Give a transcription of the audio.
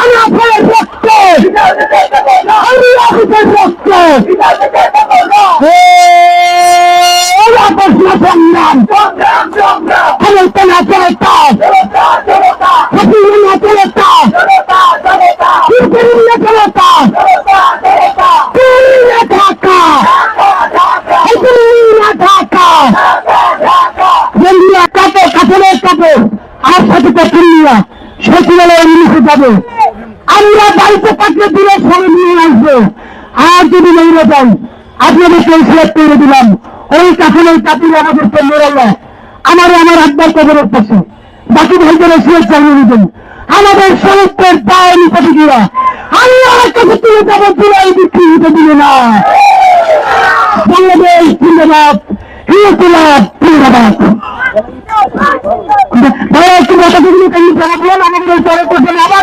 আমি আপনার রক্ত আমি আপনার রক্ত সংগ্রাম ক্ষমতা না চলতা হাসিনা চলতা কুকুরিয়া চলতা কুরিয়া ঢাকা কুরিয়া ঢাকা বন্ধুরা কাপড় কাপড়ের কাপড় আর সাথে কুরিয়া সচিবালয়ে নিচে যাবে। আমরা বাড়িতে থাকলে দূরে সরে নিয়ে আসব। আর যদি মেরে যাই আপনাদেরকে সিলেক্ট করে দিলাম। ওই কাপড়ের কাপড় আমাদের পণ্যরা আমার আমার একবার কবরের পাশে বাকি ভাইদের সিলেক্ট চালিয়ে দিবেন আমাদের সমস্তের দায় নিপাতি দিয়া আল্লাহর কাছে তুলে যাব জুলাই বিক্রি হতে দিবে না। বাংলাদেশ জিন্দাবাদ। ইনকিলাব জিন্দাবাদ। কথা দিন আমাদের পরে করছেন আবার